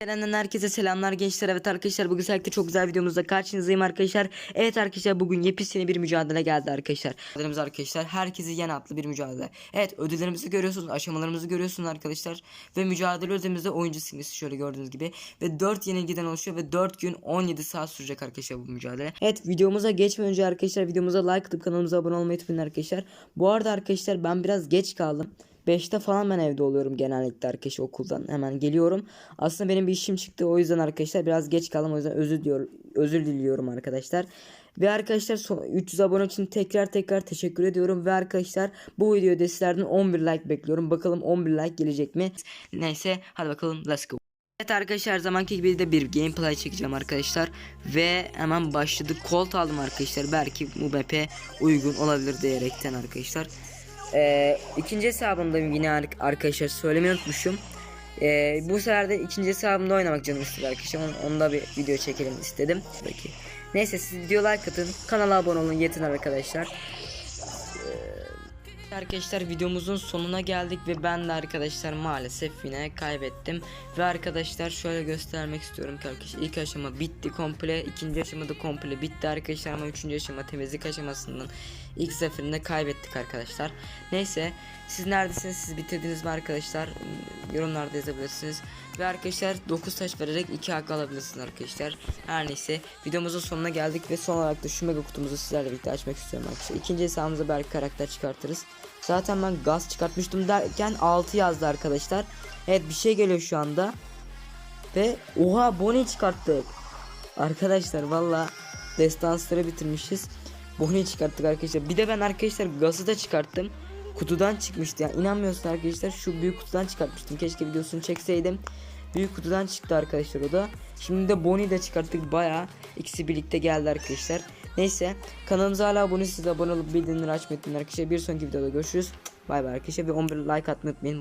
Gelenden herkese selamlar gençler. Evet arkadaşlar bugün sizlerle çok güzel videomuzda karşınızdayım arkadaşlar. Evet arkadaşlar bugün yepyeni bir mücadele geldi arkadaşlar. Mücadelemiz arkadaşlar herkesi yen atlı bir mücadele. Evet ödüllerimizi görüyorsunuz aşamalarımızı görüyorsunuz arkadaşlar. Ve mücadele ödülümüzde oyuncu simgesi şöyle gördüğünüz gibi. Ve 4 yenilgiden oluşuyor ve 4 gün 17 saat sürecek arkadaşlar bu mücadele. Evet videomuza geçmeden önce arkadaşlar videomuza like atıp kanalımıza abone olmayı unutmayın arkadaşlar. Bu arada arkadaşlar ben biraz geç kaldım 5'te falan ben evde oluyorum genellikle arkadaşlar okuldan hemen geliyorum. Aslında benim bir işim çıktı o yüzden arkadaşlar biraz geç kaldım o yüzden özür diliyorum, özür diliyorum arkadaşlar. Ve arkadaşlar son 300 abone için tekrar tekrar teşekkür ediyorum ve arkadaşlar bu videoda sizlerden 11 like bekliyorum. Bakalım 11 like gelecek mi? Neyse hadi bakalım let's go. Evet arkadaşlar her zamanki gibi de bir gameplay çekeceğim arkadaşlar ve hemen başladık Colt aldım arkadaşlar belki bu map'e uygun olabilir diyerekten arkadaşlar ee, ikinci hesabımda yine ar- arkadaşlar söylemeyi unutmuşum. Ee, bu sefer de ikinci hesabımda oynamak canım istedi arkadaşlar. Onu, onu da bir video çekelim istedim. Peki. neyse siz video like atın kanala abone olun yetin arkadaşlar Arkadaşlar videomuzun sonuna geldik ve ben de arkadaşlar maalesef yine kaybettim. Ve arkadaşlar şöyle göstermek istiyorum ki arkadaşlar ilk aşama bitti komple ikinci aşama da komple bitti arkadaşlar ama üçüncü aşama temizlik aşamasından ilk seferinde kaybettik arkadaşlar. Neyse siz neredesiniz siz bitirdiniz mi arkadaşlar yorumlarda yazabilirsiniz ve arkadaşlar 9 taş vererek 2 hak alabilirsiniz arkadaşlar her neyse videomuzun sonuna geldik ve son olarak da şu mega kutumuzu sizlerle birlikte açmak istiyorum arkadaşlar ikinci hesabımıza belki karakter çıkartırız Zaten ben gaz çıkartmıştım derken 6 yazdı arkadaşlar. Evet bir şey geliyor şu anda. Ve oha Bonnie çıkarttık. Arkadaşlar valla destansları bitirmişiz. Bonnie çıkarttık arkadaşlar. Bir de ben arkadaşlar gazı da çıkarttım. Kutudan çıkmıştı ya. İnanmıyorsun arkadaşlar şu büyük kutudan çıkartmıştım. Keşke videosunu çekseydim. Büyük kutudan çıktı arkadaşlar o da. Şimdi de Bonnie de çıkarttık baya. İkisi birlikte geldi arkadaşlar. Neyse kanalımıza hala abone siz abone olup bildirimleri açmayı unutmayın arkadaşlar. Bir sonraki videoda görüşürüz. Bay bay arkadaşlar ve 11 like atmayı unutmayın.